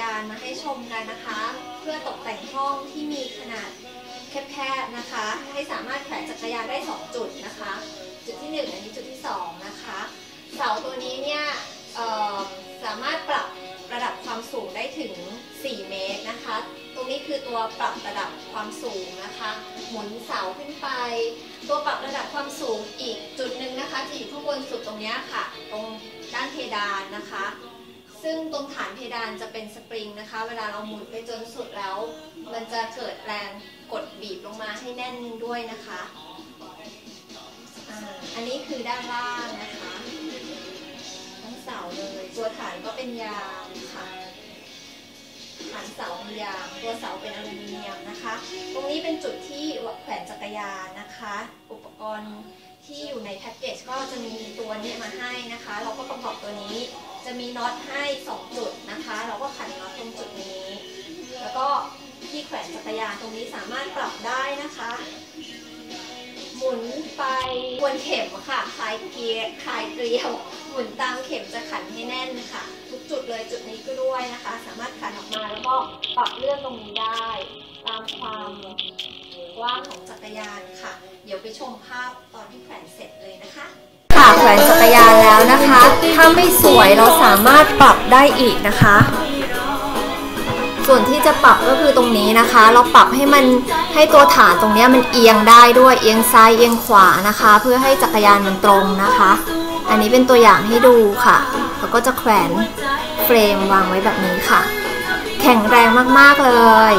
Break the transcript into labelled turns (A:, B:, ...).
A: ยานมาให้ชมกันนะคะ เพื่อตกแต่งห้องที่มีขนาดแคบๆนะคะ ให้สามารถแขวนจักรยานได้ 2 จุดนะคะ จุดที่ 1 อันนี้จุดที่ 2 นะคะ เสาตัวนี้เนี่ยสามารถปรับระดับความสูงได้ถึง 4 เมตรนะคะ ตรงนี้คือตัวปรับระดับความสูงนะคะ หมุนเสาขึ้นไป ตัวปรับระดับความสูงอีกจุดหนึ่งนะคะจะอยู่ข้างบนสุดตรงนี้ค่ะ ตรงด้านเพดานนะคะ ซึ่งตรงฐานเพดานจะเป็นสปริงนะคะ เวลาเราหมุนไปจนสุดแล้ว มันจะเกิดแรงกดบีบลงมาให้แน่นด้วยนะคะอ่าอันนี้คือด้านล่างนะคะทั้งเสาเลยตัวฐานก็เป็นยางค่ะฐานเสาเป็นยางตัวเสาเป็นอลูมิเนียมนะคะ ตรงนี้เป็นจุดที่แขวนจักรยานนะคะ อุปกรณ์ ที่อยู่ในแพ็กเกจก็จะมีตัวนี้มาให้นะคะ เราก็ประกอบตัวนี้ จะมีน็อตให้ 2 จุดนะคะ เราก็ขันน็อตตรงจุดนี้ แล้วก็ที่แขวนจักรยานตรงนี้สามารถปรับได้นะคะ หมุนไปวนเข็มค่ะคลายเกียร์คลายเกลียว หมุนตามเข็มจะขันให้แน่นค่ะ ทุกจุดเลยจุดนี้ก็ด้วยนะคะ สามารถขันออกมาแล้วก็ปรับเลื่อนตรงนี้ได้ ตามความ กว้างของจักรยานค่ะ เดี๋ยวไปชมภาพตอนที่แขวนเสร็จเลยนะคะค่ะแขวนจักรยานแล้วนะคะ ถ้าไม่สวยเราสามารถปรับได้อีกนะคะ ส่วนที่จะปรับก็คือตรงนี้นะคะ เราปรับให้มันให้ตัวฐานตรงนี้มันเอียงได้ด้วยเอียงซ้ายเอียงขวานะคะ เพื่อให้จักรยานมันตรงนะคะ อันนี้เป็นตัวอย่างให้ดูค่ะแล้วก็จะแขวนเฟรมวางไว้แบบนี้ค่ะ แข็งแรงมากๆเลย